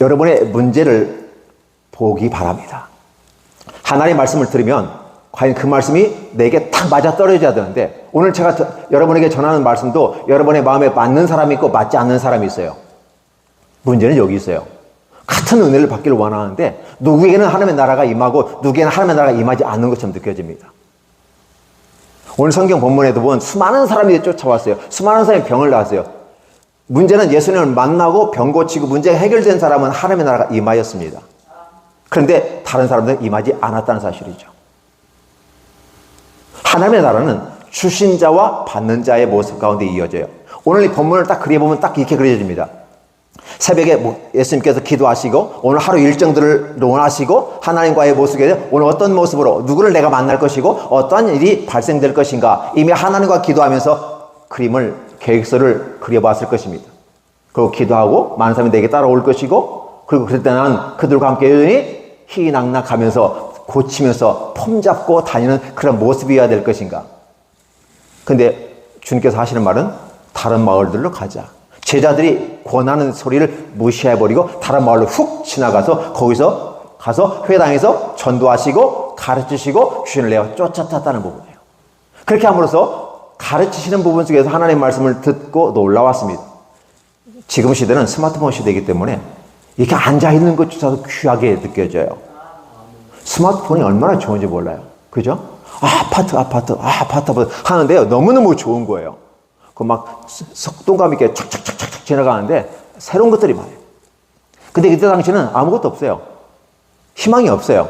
여러분의 문제를 보기 바랍니다. 하나님의 말씀을 들으면 과연 그 말씀이 내게 딱 맞아 떨어져야 되는데 오늘 제가 저- 여러분에게 전하는 말씀도 여러분의 마음에 맞는 사람이 있고 맞지 않는 사람이 있어요. 문제는 여기 있어요. 같은 은혜를 받기를 원하는데 누구에게는 하나님의 나라가 임하고 누구에게는 하나님의 나라가 임하지 않는 것처럼 느껴집니다. 오늘 성경 본문에도 보면 수많은 사람이 쫓아왔어요. 수많은 사람이 병을 낳았어요. 문제는 예수님을 만나고 병 고치고 문제가 해결된 사람은 하나님의 나라가 임하였습니다. 그런데 다른 사람들은 임하지 않았다는 사실이죠. 하나님의 나라는 주신 자와 받는 자의 모습 가운데 이어져요. 오늘 이 본문을 딱 그려보면 딱 이렇게 그려집니다. 새벽에 뭐 예수님께서 기도하시고 오늘 하루 일정들을 논하시고 하나님과의 모습에 오늘 어떤 모습으로 누구를 내가 만날 것이고 어떠한 일이 발생될 것인가 이미 하나님과 기도하면서 그림을 계획서를 그려봤을 것입니다. 그리고 기도하고 많은 사람이 내게 따라올 것이고 그리고 그럴 때는 그들과 함께 여전히 희낙낙하면서 고치면서 폼 잡고 다니는 그런 모습이어야 될 것인가. 근데 주님께서 하시는 말은 다른 마을들로 가자. 제자들이 권하는 소리를 무시해버리고 다른 마을로 훅 지나가서 거기서 가서 회당에서 전도하시고 가르치시고 주인을 내어 쫓아탔다는 부분이에요. 그렇게 함으로써 가르치시는 부분 속에서 하나님의 말씀을 듣고 놀라웠습니다. 지금 시대는 스마트폰 시대이기 때문에 이렇게 앉아있는 것조차도 귀하게 느껴져요. 스마트폰이 얼마나 좋은지 몰라요. 그죠? 아, 아파트, 아파트, 아, 아파트, 아파트 하는데요. 너무너무 좋은 거예요. 그 막 속도감 있게 착착착착착 지나가는데 새로운 것들이 많아요. 근데 그때 당시는 아무것도 없어요. 희망이 없어요.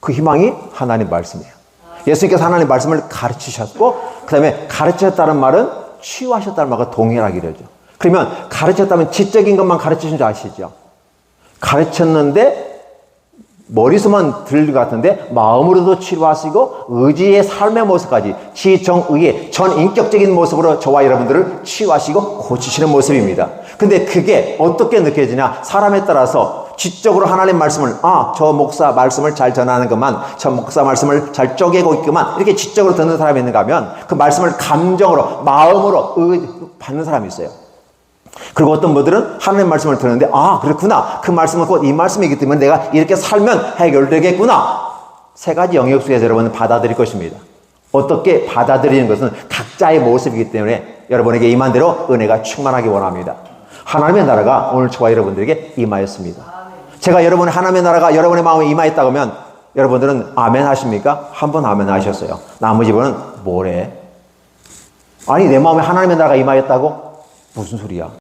그 희망이 하나님 말씀이에요. 예수님께서 하나님 말씀을 가르치셨고, 그 다음에 가르치셨다는 말은 치유하셨다는 말과 동일하게 되죠. 그러면 가르쳤다면 지적인 것만 가르치신 줄 아시죠? 가르쳤는데 머리서만 들릴 것 같은데 마음으로도 치료하시고 의지의 삶의 모습까지 지정의의 전 인격적인 모습으로 저와 여러분들을 치유하시고 고치시는 모습입니다. 근데 그게 어떻게 느껴지냐? 사람에 따라서 지적으로 하나님 말씀을 아, 저 목사 말씀을 잘 전하는 것만 저 목사 말씀을 잘 쪼개고 있구만 이렇게 지적으로 듣는 사람이 있는가 하면 그 말씀을 감정으로 마음으로 의, 받는 사람이 있어요. 그리고 어떤 분들은 하나님 말씀을 듣는데 아 그렇구나. 그 말씀은 곧 이 말씀이기 때문에 내가 이렇게 살면 해결되겠구나. 세 가지 영역 속에서 여러분은 받아들일 것입니다. 어떻게 받아들이는 것은 각자의 모습이기 때문에 여러분에게 임한 대로 은혜가 충만하기 원합니다. 하나님의 나라가 오늘 저와 여러분들에게 임하였습니다 제가 여러분의 하나님의 나라가 여러분의 마음에 임하였다고 하면 여러분들은 아멘 하십니까? 한 번 아멘 하셨어요 나머지 분은 뭐래? 아니 내 마음에 하나님의 나라가 임하였다고? 무슨 소리야?